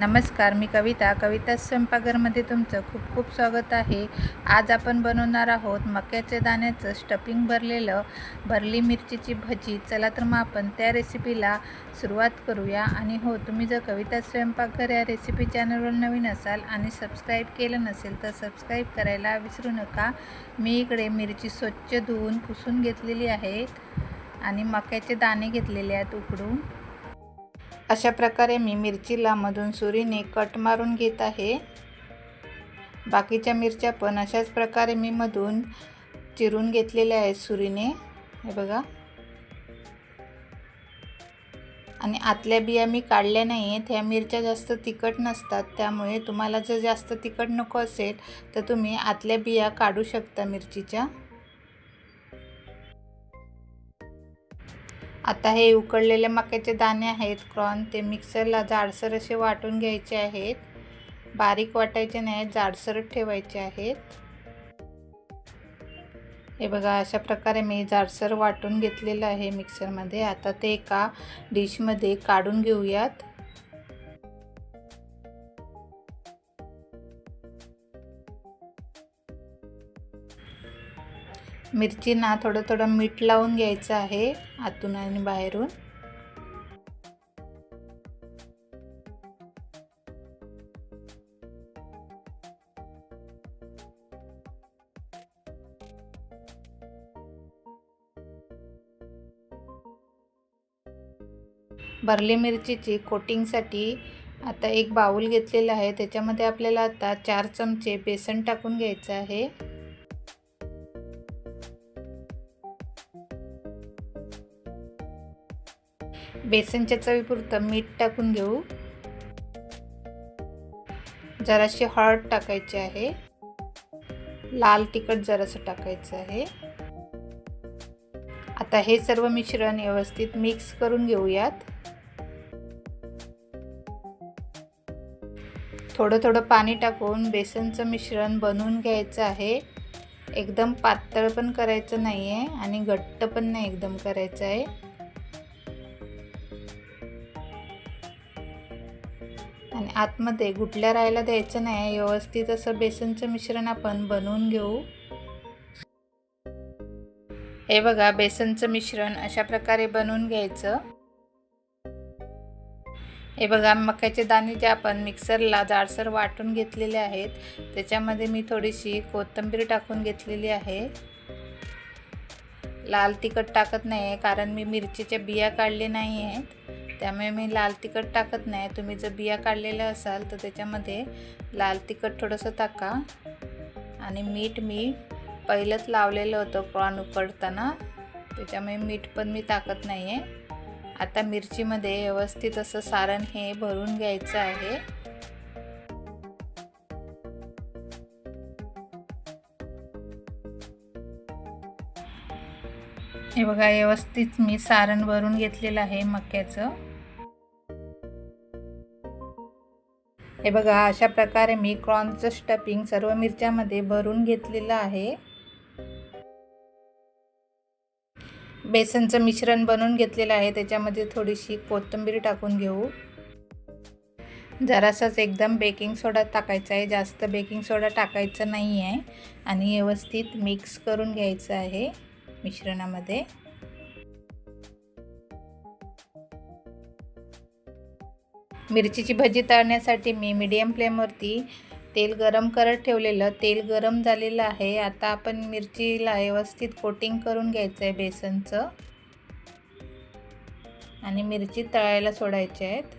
नमस्कार मी कविता. कविता स्वयंपाकघरमध्ये तुमचं खूप खूप स्वागत आहे. आज आपण बनवणार आहोत मक्याच्या दाण्याचं स्टफिंग भरलेलं भरली मिरचीची भजी. चला तर मग आपण त्या रेसिपीला सुरुवात करूया. आणि हो तुम्ही जर कविता स्वयंपाकघर या रेसिपी चॅनलवर नवीन असाल आणि सबस्क्राईब केलं नसेल तर सबस्क्राईब करायला विसरू नका. मी इकडे मिरची स्वच्छ धुवून पुसून घेतलेली आहेत आणि मक्याचे दाणे घेतलेले आहेत उकडून. अशा प्रकारे मी मिरचीला मधून सुरीने कट मारून घेत आहे. बाकीच्या मिरच्या पण अशाच प्रकारे मी मधून चिरून घेतलेल्या आहेत सुरीने. हे बघा. आणि आतल्या बिया मी काढल्या नाही आहेत ह्या मिरच्या जास्त तिखट नसतात. त्यामुळे तुम्हाला जर जास्त तिखट नको असेल तर तुम्ही आतल्या बिया काढू शकता मिरचीच्या. आता हे उकडलेले मक्याचे दाणे आहेत क्रॉन. ते मिक्सरला जाडसर असे वाटून घ्यायचे आहेत. बारीक वाटायचे नाही जाडसर ठेवायचे आहेत. हे बघा अशा प्रकारे मी जाडसर वाटून घेतलेलं आहे मिक्सरमध्ये. आता ते एका डिशमध्ये काढून घेऊयात. मिरचींना थोडं थोडं मीठ लावून घ्यायचं आहे आतून आणि बाहेरून. भरली मिरचीची कोटिंगसाठी आता एक बाऊल घेतलेला आहे. त्याच्यामध्ये आपल्याला आता चार चमचे बेसन टाकून घ्यायचं आहे. बेसनच्या चवीपुरतं मीठ टाकून घेऊ. जराशी हळद टाकायची आहे. लाल तिखट जरासं टाकायचं आहे. आता हे सर्व मिश्रण व्यवस्थित मिक्स करून घेऊयात. थोडं थोडं पाणी टाकून बेसनचं मिश्रण बनवून घ्यायचं आहे. एकदम पातळ पण करायचं नाही आहे आणि घट्ट पण नाही एकदम करायचं आहे. आणि आतमध्ये गुटल्या राहायला द्यायचं नाही व्यवस्थित असं बेसनचं मिश्रण आपण बनवून घेऊ. हे बघा बेसनचं मिश्रण अशा प्रकारे बनवून घ्यायचं. हे बघा मक्याचे दाणे जे आपण मिक्सरला जाडसर वाटून घेतलेले आहेत त्याच्यामध्ये मी थोडीशी कोथिंबीर टाकून घेतलेली आहे. लाल तिखट टाकत नाही आहे कारण मी मिरचीच्या बिया काढले नाही आहेत त्यामुळे मी लाल तिखट टाकत नाही. तुम्ही जर बिया काढलेल्या असाल तर त्याच्यामध्ये लाल तिखट थोडंसं टाका. आणि मीठ मी पहिलंच लावलेलं होतं प्रॉन उकडताना. त्याच्यामुळे मीठ पण मी टाकत नाही आहे आता मिरचीमध्ये व्यवस्थित असं सारण हे भरून घ्यायचं आहे. हे बघा व्यवस्थित मी सारण भरून घेतलेलं आहे मक्याचं. हे बघा अशा प्रकारे मी क्रॉनचं स्टफिंग सर्व मिरच्यामध्ये भरून घेतलेलं आहे. बेसनचं मिश्रण बनवून घेतलेलं आहे. त्याच्यामध्ये थोडीशी कोथिंबीर टाकून घेऊ. जरासाच एकदम बेकिंग सोडा टाकायचा आहे. जास्त बेकिंग सोडा टाकायचा नाही आहे. आणि व्यवस्थित मिक्स करून घ्यायचं आहे मिश्रणामध्ये. मिरचीची भजी तळण्यासाठी मी मीडियम फ्लेमवरती तेल गरम करत ठेवलेलं तेल गरम झालेलं आहे. आता आपण मिरचीला व्यवस्थित कोटिंग करून घ्यायचं आहे बेसनचं. आणि मिरची तळायला सोडायच्या आहेत.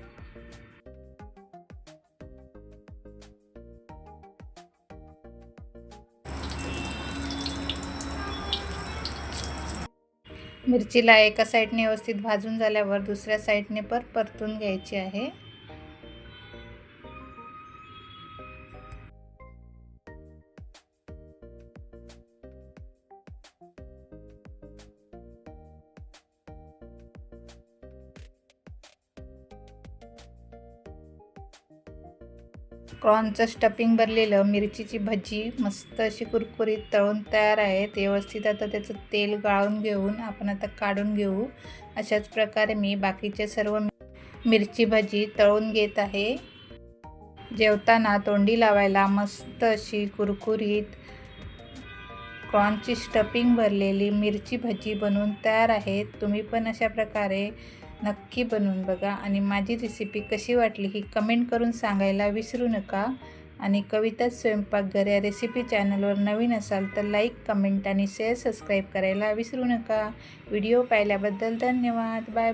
मिरचीला एका साईडने व्यवस्थित भाजून झाल्यावर दुसऱ्या साईडने पर परतून घ्यायची आहे. क्रॉनचं स्टफिंग भरलेलं मिरचीची भजी मस्त अशी कुरकुरीत तळून तयार आहे. व्यवस्थित आता त्याचं तेल गाळून घेऊन आपण आता काढून घेऊ. अशाच प्रकारे मी बाकीचे सर्व मिरची भजी तळून घेत आहे. जेवताना तोंडी लावायला मस्त अशी कुरकुरीत क्रॉनची स्टफिंग भरलेली मिरची भजी बनवून तयार आहेत तुम्ही पण अशा प्रकारे नक्की बनवून बघा. आणि माझी रेसिपी कशी वाटली ही कमेंट करून सांगायला विसरू नका. आणि कविता स्वयंपाकघर या रेसिपी चॅनलवर नवीन असाल तर लाईक कमेंट आणि शेअर सबस्क्राईब करायला विसरू नका. व्हिडिओ पाहिल्याबद्दल धन्यवाद. बाय